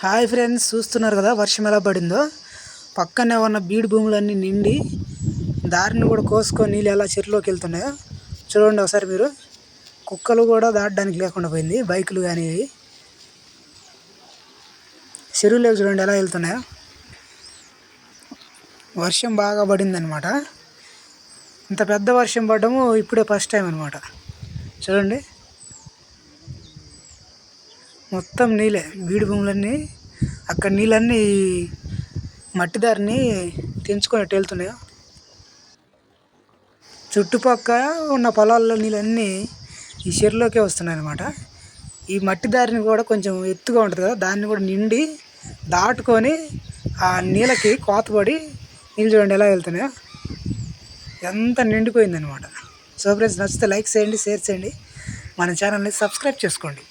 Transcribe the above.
Hi friends చూస్తున్నారు కదా వర్షం ఎలా పడిందో? పక్కనే ఉన్న బీడు భూములన్నీ నిండి దారిని కూడా కోసుకొని నీళ్ళు ఎలా చెరువులోకి వెళ్తున్నాయో చూడండి ఒకసారి మీరు. కుక్కలు కూడా దాటడానికి లేకుండా పోయింది బైకులు కానీ ఇవి. చెరువులోకి చూడండి ఎలా వెళ్తున్నాయో. వర్షం బాగా పడిందనమాట ఇంత పెద్ద వర్షం పడ్డము ఇప్పుడే ఫస్ట్ టైం అనమాట చూడండి. మొత్తం నీళ్ళే. బీడు భూములన్నీ అక్కడ నీళ్ళన్నీ మట్టి దారిని తెంచుకొని ఎటు వెళ్తున్నాయో. ఉన్న పొలాల్లో నీళ్ళన్నీ ఈ చెరువులోకే వస్తున్నాయి అనమాట ఈ మట్టి దారిని కూడా కొంచెం ఎత్తుగా ఉంటుంది కదా దాన్ని కూడా నిండి దాటుకొని ఆ నీళ్ళకి కోతపడి నీళ్ళు చూడండి ఎలా వెళ్తున్నాయో. ఎంత నిండిపోయిందనమాట సో ఫ్రెండ్స్ నచ్చితే లైక్ చేయండి షేర్ చేయండి. మన ఛానల్ని సబ్స్క్రైబ్ చేసుకోండి.